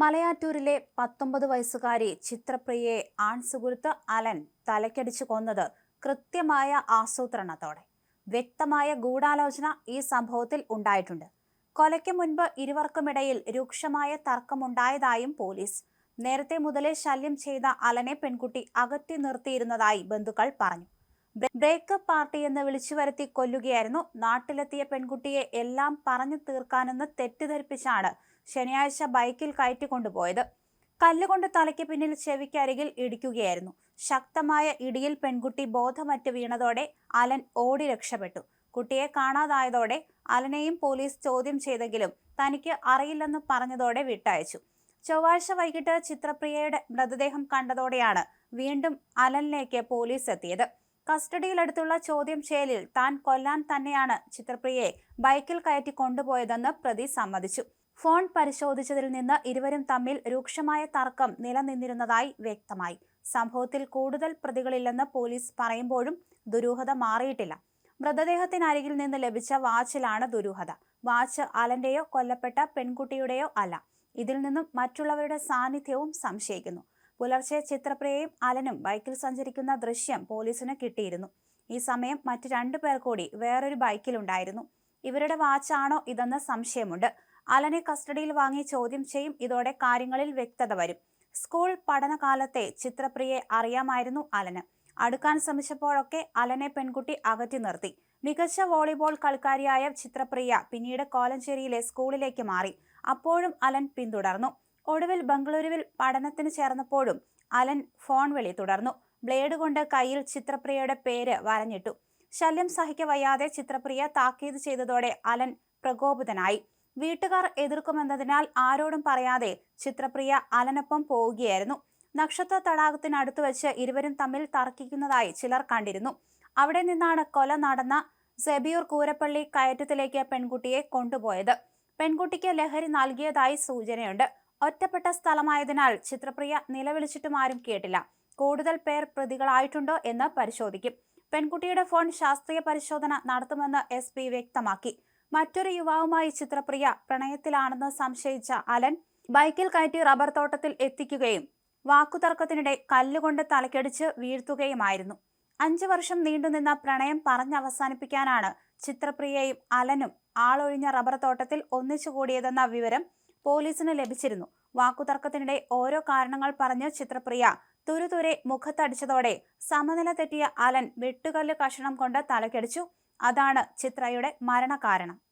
മലയാറ്റൂരിലെ പത്തൊമ്പത് വയസ്സുകാരി ചിത്രപ്രിയയെ ആൺസുഹൃത്ത് അലൻ തലക്കടിച്ചു കൊന്നത് കൃത്യമായ ആസൂത്രണത്തോടെ. വ്യക്തമായ ഗൂഢാലോചന ഈ സംഭവത്തിൽ ഉണ്ടായിട്ടുണ്ട്. കൊലയ്ക്ക് മുൻപ് ഇരുവർക്കുമിടയിൽ രൂക്ഷമായ തർക്കമുണ്ടായതായും പോലീസ്. നേരത്തെ മുതലേ ശല്യം ചെയ്ത അലനെ പെൺകുട്ടി അകറ്റി നിർത്തിയിരുന്നതായി ബന്ധുക്കൾ പറഞ്ഞു. ബ്രേക്കപ്പ് പാർട്ടി എന്ന് വിളിച്ചു വരുത്തി കൊല്ലുകയായിരുന്നു. നാട്ടിലെത്തിയ പെൺകുട്ടിയെ എല്ലാം പറഞ്ഞു തീർക്കാനെന്ന് തെറ്റിദ്ധരിപ്പിച്ചാണ് ശനിയാഴ്ച ബൈക്കിൽ കയറ്റിക്കൊണ്ടുപോയത് കല്ലുകൊണ്ട് തലയ്ക്ക് പിന്നിൽ ചെവിക്കരികിൽ ഇടിക്കുകയായിരുന്നു. ശക്തമായ ഇടിയിൽ പെൺകുട്ടി ബോധമറ്റ് വീണതോടെ അലൻ ഓടി രക്ഷപ്പെട്ടു. കുട്ടിയെ കാണാതായതോടെ അലനെയും പോലീസ് ചോദ്യം ചെയ്തെങ്കിലും തനിക്ക് അറിയില്ലെന്ന് പറഞ്ഞതോടെ വിട്ടയച്ചു. ചൊവ്വാഴ്ച വൈകിട്ട് ചിത്രപ്രിയയുടെ മൃതദേഹം കണ്ടതോടെയാണ് വീണ്ടും അലനിലേക്ക് പോലീസ് എത്തിയത്. കസ്റ്റഡിയിലെടുത്തുള്ള ചോദ്യം ചെയ്യലിൽ താൻ കൊല്ലാൻ തന്നെയാണ് ചിത്രപ്രിയയെ ബൈക്കിൽ കയറ്റി കൊണ്ടുപോയതെന്ന് പ്രതി സമ്മതിച്ചു. ഫോൺ പരിശോധിച്ചതിൽ നിന്ന് ഇരുവരും തമ്മിൽ രൂക്ഷമായ തർക്കം നിലനിന്നിരുന്നതായി വ്യക്തമായി. സംഭവത്തിൽ കൂടുതൽ പ്രതികളില്ലെന്ന് പോലീസ് പറയുമ്പോഴും ദുരൂഹത മാറിയിട്ടില്ല. മൃതദേഹത്തിനരികിൽ നിന്ന് ലഭിച്ച വാച്ചിലാണ് ദുരൂഹത. വാച്ച് അലന്റെയോ കൊല്ലപ്പെട്ട പെൺകുട്ടിയുടെയോ അല്ല. ഇതിൽ നിന്നും മറ്റുള്ളവരുടെ സാന്നിധ്യവും സംശയിക്കുന്നു. പുലർച്ചെ ചിത്രപ്രിയയും അലനും ബൈക്കിൽ സഞ്ചരിക്കുന്ന ദൃശ്യം പോലീസിന് കിട്ടിയിരുന്നു. ഈ സമയം മറ്റു രണ്ടു പേർ കൂടി വേറൊരു ബൈക്കിലുണ്ടായിരുന്നു. ഇവരുടെ വാച്ചാണോ ഇതെന്ന് സംശയമുണ്ട്. അലനെ കസ്റ്റഡിയിൽ വാങ്ങി ചോദ്യം ചെയ്യും. ഇതോടെ കാര്യങ്ങളിൽ വ്യക്തത വരും. സ്കൂൾ പഠനകാലത്തെ ചിത്രപ്രിയെ അറിയാമായിരുന്നു അലന്. അടുക്കാൻ ശ്രമിച്ചപ്പോഴൊക്കെ അലനെ പെൺകുട്ടി അകറ്റി നിർത്തി. മികച്ച വോളിബോൾ കളിക്കാരിയായ ചിത്രപ്രിയ പിന്നീട് കോലഞ്ചേരിയിലെ സ്കൂളിലേക്ക് മാറി. അപ്പോഴും അലൻ പിന്തുടർന്നു. ഒടുവിൽ ബംഗളൂരുവിൽ പഠനത്തിന് ചേർന്നപ്പോഴും അലൻ ഫോൺ വിളി തുടർന്നു. ബ്ലേഡ് കൊണ്ട് കയ്യിൽ ചിത്രപ്രിയയുടെ പേര് വരഞ്ഞിട്ടു. ശല്യം സഹിക്കവയ്യാതെ ചിത്രപ്രിയ താക്കീത് ചെയ്തതോടെ അലൻ പ്രകോപിതനായി. വീട്ടുകാർ എതിർക്കുമെന്നതിനാൽ ആരോടും പറയാതെ ചിത്രപ്രിയ അലനൊപ്പം പോവുകയായിരുന്നു. നക്ഷത്ര തടാകത്തിനടുത്ത് വെച്ച് ഇരുവരും തമ്മിൽ തർക്കിക്കുന്നതായി ചിലർ കണ്ടിരുന്നു. അവിടെ നിന്നാണ് കൊല നടന്ന സെബിയൂർ കൂരപ്പള്ളി കയറ്റത്തിലേക്ക് പെൺകുട്ടിയെ കൊണ്ടുപോയത്. പെൺകുട്ടിക്ക് ലഹരി നൽകിയതായി സൂചനയുണ്ട്. ഒറ്റപ്പെട്ട സ്ഥലമായതിനാൽ ചിത്രപ്രിയ നിലവിളിച്ചിട്ടും ആരും കേട്ടില്ല. കൂടുതൽ പേർ പ്രതികളായിട്ടുണ്ടോ എന്ന് പരിശോധിക്കും. പെൺകുട്ടിയുടെ ഫോൺ ശാസ്ത്രീയ പരിശോധന നടത്തുമെന്ന് എസ് വ്യക്തമാക്കി. മറ്റൊരു യുവാവുമായി ചിത്രപ്രിയ പ്രണയത്തിലാണെന്ന് സംശയിച്ച അലൻ ബൈക്കിൽ കയറ്റി റബ്ബർ തോട്ടത്തിൽ എത്തിക്കുകയും വാക്കുതർക്കത്തിനിടെ കല്ലുകൊണ്ട് തലക്കടിച്ച് വീഴ്ത്തുകയുമായിരുന്നു. അഞ്ചു വർഷം നീണ്ടുനിന്ന പ്രണയം പറഞ്ഞവസാനിപ്പിക്കാനാണ് ചിത്രപ്രിയയും അലനും ആളൊഴിഞ്ഞ റബ്ബർ തോട്ടത്തിൽ ഒന്നിച്ചുകൂടിയതെന്ന വിവരം പോലീസിന് ലഭിച്ചിരുന്നു. വാക്കുതർക്കത്തിനിടെ ഓരോ കാരണങ്ങൾ പറഞ്ഞ് ചിത്രപ്രിയ തുരുതുരെ മുഖത്തടിച്ചതോടെ സമനില തെറ്റിയ അലൻ വെട്ടുകല്ല് കഷണം കൊണ്ട് തലക്കടിച്ചു. അതാണ് ചിത്രയുടെ മരണകാരണം.